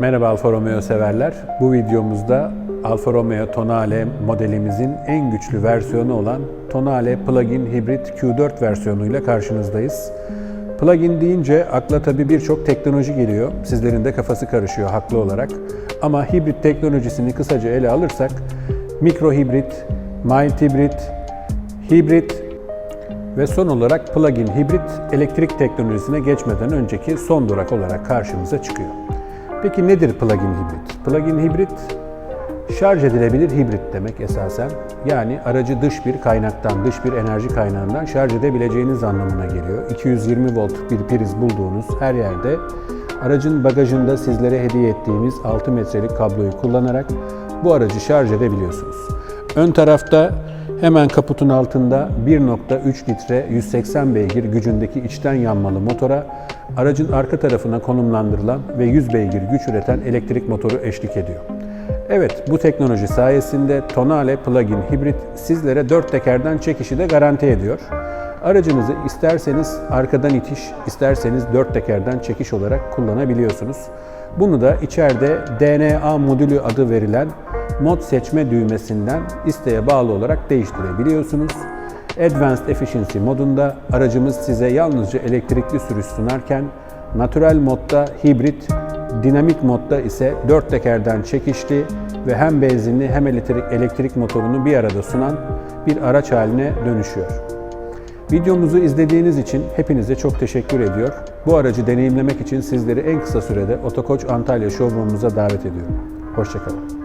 Merhaba Alfa Romeo severler. Bu videomuzda Alfa Romeo Tonale modelimizin en güçlü versiyonu olan Tonale Plug-in Hybrid Q4 versiyonuyla karşınızdayız. Plug-in deyince akla tabii birçok teknoloji geliyor. Sizlerin de kafası karışıyor haklı olarak. Ama hibrit teknolojisini kısaca ele alırsak mikro hibrit, mild hibrit, hibrit ve son olarak plug-in hibrit elektrik teknolojisine geçmeden önceki son durak olarak karşımıza çıkıyor. Peki nedir plug-in hibrit? Plug-in hibrit şarj edilebilir hibrit demek esasen. Yani aracı dış bir kaynaktan, dış bir enerji kaynağından şarj edebileceğiniz anlamına geliyor. 220 volt bir priz bulduğunuz her yerde aracın bagajında sizlere hediye ettiğimiz 6 metrelik kabloyu kullanarak bu aracı şarj edebiliyorsunuz. Ön tarafta hemen kaputun altında 1.3 litre 180 beygir gücündeki içten yanmalı motora aracın arka tarafına konumlandırılan ve 100 beygir güç üreten elektrik motoru eşlik ediyor. Evet, bu teknoloji sayesinde Tonale Plug-in Hibrit sizlere dört tekerden çekişi de garanti ediyor. Aracınızı isterseniz arkadan itiş, isterseniz dört tekerden çekiş olarak kullanabiliyorsunuz. Bunu da içeride DNA modülü adı verilen mod seçme düğmesinden isteğe bağlı olarak değiştirebiliyorsunuz. Advanced Efficiency modunda aracımız size yalnızca elektrikli sürüş sunarken, natural modda hibrit, dinamik modda ise dört tekerden çekişli ve hem benzinli hem elektrik, elektrik motorunu bir arada sunan bir araç haline dönüşüyor. Videomuzu izlediğiniz için hepinize çok teşekkür ediyor. Bu aracı deneyimlemek için sizleri en kısa sürede Otokoç Antalya showroom'umuza davet ediyorum. Hoşçakalın.